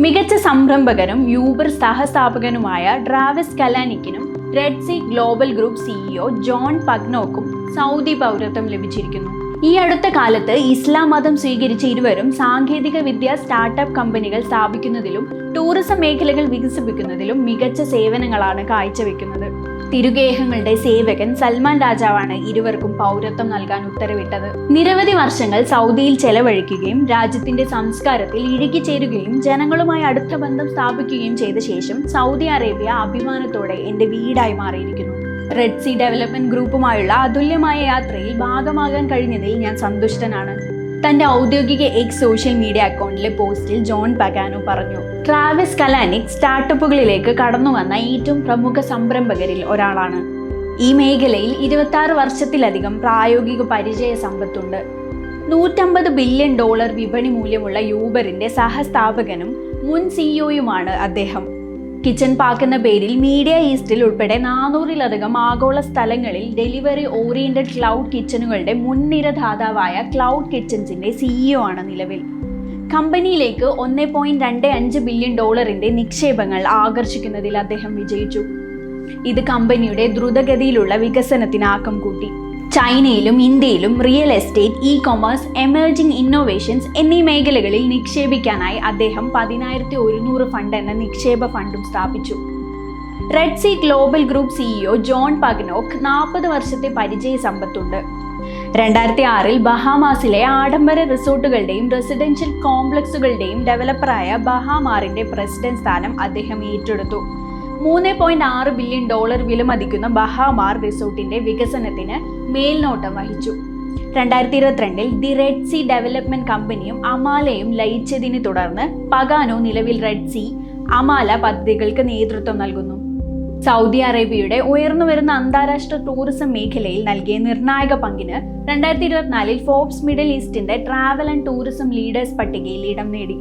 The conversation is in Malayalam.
മികച്ച സംരംഭകനും യൂബർ സഹസ്ഥാപകനുമായ Travis കലാനിക്കിനും Red Sea Global Group CEO John പഗ്നോക്കും Saudi പൗരത്വം ലഭിച്ചിരിക്കുന്നു. ഈ അടുത്ത കാലത്ത് ഇസ്ലാം മതം സ്വീകരിച്ച ഇരുവരും സാങ്കേതിക വിദ്യ സ്റ്റാർട്ടപ്പ് കമ്പനികൾ സ്ഥാപിക്കുന്നതിലും ടൂറിസം മേഖലകൾ വികസിപ്പിക്കുന്നതിലും മികച്ച സേവനങ്ങളാണ് കാഴ്ചവെക്കുന്നത്. തിരുഗേഹങ്ങളുടെ സേവകൻ സൽമാൻ രാജാവാണ് ഇരുവർക്കും പൗരത്വം നൽകാൻ ഉത്തരവിട്ടത്. നിരവധി വർഷങ്ങൾ സൗദിയിൽ ചെലവഴിക്കുകയും രാജ്യത്തിന്റെ സംസ്കാരത്തിൽ ഇഴുകിച്ചേരുകയും ജനങ്ങളുമായി അടുത്ത ബന്ധം സ്ഥാപിക്കുകയും ചെയ്ത ശേഷം സൗദി അറേബ്യ അഭിമാനത്തോടെ എന്റെ വീടായി മാറിയിരിക്കുന്നു. റെഡ് സി ഡെവലപ്മെന്റ് ഗ്രൂപ്പുമായുള്ള അതുല്യമായ യാത്രയിൽ ഭാഗമാകാൻ കഴിഞ്ഞതിൽ ഞാൻ സന്തുഷ്ടനാണ്. തന്റെ ഔദ്യോഗിക എക്സ് സോഷ്യൽ മീഡിയ അക്കൗണ്ടിലെ പോസ്റ്റിൽ ജോൺ പഗാനോ പറഞ്ഞു ട്രാവിസ് കലാനിക് സ്റ്റാർട്ടപ്പുകളിലേക്ക് കടന്നു വന്ന ഏറ്റവും പ്രമുഖ സംരംഭകരിൽ ഒരാളാണ്. ഈ മേഖലയിൽ ഇരുപത്തി വർഷത്തിലധികം പ്രായോഗിക പരിചയ സമ്പത്തുണ്ട്. നൂറ്റമ്പത് ബില്യൺ ഡോളർ വിപണി മൂല്യമുള്ള യൂബറിന്റെ സഹസ്ഥാപകനും മുൻ സിഇഒയുമാണ് അദ്ദേഹം. കിച്ചൺ പാർക്ക് എന്ന പേരിൽ മീഡിയ ഈസ്റ്റിൽ ഉൾപ്പെടെ നാനൂറിലധികം ആഗോള സ്ഥലങ്ങളിൽ ഡെലിവറി ഓറിയന്റഡ് ക്ലൗഡ് കിച്ചണുകളുടെ മുൻനിര ദാതാവായ ക്ലൗഡ് കിച്ചൺസിന്റെ സിഇഒ ആണ് നിലവിൽ. കമ്പനിയിലേക്ക് ഒന്ന് പോയിന്റ് രണ്ട് അഞ്ച് ബില്യൺ ഡോളറിന്റെ നിക്ഷേപങ്ങൾ ആകർഷിക്കുന്നതിൽ അദ്ദേഹം വിജയിച്ചു. ഇത് കമ്പനിയുടെ ദ്രുതഗതിയിലുള്ള വികസനത്തിന് ആക്കം കൂട്ടി. ചൈനയിലും ഇന്ത്യയിലും real estate e commerce emerging innovations എന്നീ മേഖലകളിൽ നിക്ഷേപിക്കാനായി അദ്ദേഹം പതിനായിരത്തി ഒരുന്നൂറ് ഫണ്ട് എന്ന നിക്ഷേപ ഫണ്ടും സ്ഥാപിച്ചു. Red Sea Global Group CEO John പഗ്നോക്ക് നാൽപ്പത് വർഷത്തെ പരിചയ സമ്പത്തുണ്ട്. രണ്ടായിരത്തി ആറിൽ ബഹാമാസിലെ ആഡംബര റിസോർട്ടുകളുടെയും റെസിഡൻഷ്യൽ കോംപ്ലക്സുകളുടെയും ഡെവലപ്പറായ ബഹാമാറിന്റെ പ്രസിഡന്റ് സ്ഥാനം അദ്ദേഹം ഏറ്റെടുത്തു. മൂന്ന് പോയിന്റ് ആറ് ബില്യൺ ഡോളർ വിലമതിക്കുന്ന ബഹാമാർ റിസോർട്ടിന്റെ വികസനത്തിന് മേൽനോട്ടം വഹിച്ചു. രണ്ടായിരത്തി ഇരുപത്തിരണ്ടിൽ ദി റെഡ് സി ഡെവലപ്മെന്റ് കമ്പനിയും അമാലയും ലയിച്ചതിനെ തുടർന്ന് പഗാനോ നിലവിൽ റെഡ് സി അമാല പദ്ധതികൾക്ക് നേതൃത്വം നൽകുന്നു. സൗദി അറേബ്യയുടെ ഉയർന്നുവരുന്ന അന്താരാഷ്ട്ര ടൂറിസം മേഖലയിൽ നൽകിയ നിർണായക പങ്കിന് രണ്ടായിരത്തി ഇരുപത്തിനാലിൽ ഫോർബ്സ് മിഡിൽ ഈസ്റ്റിന്റെ ട്രാവൽ ആൻഡ് ടൂറിസം ലീഡേഴ്സ് പട്ടികയിൽ ഇടം നേടി.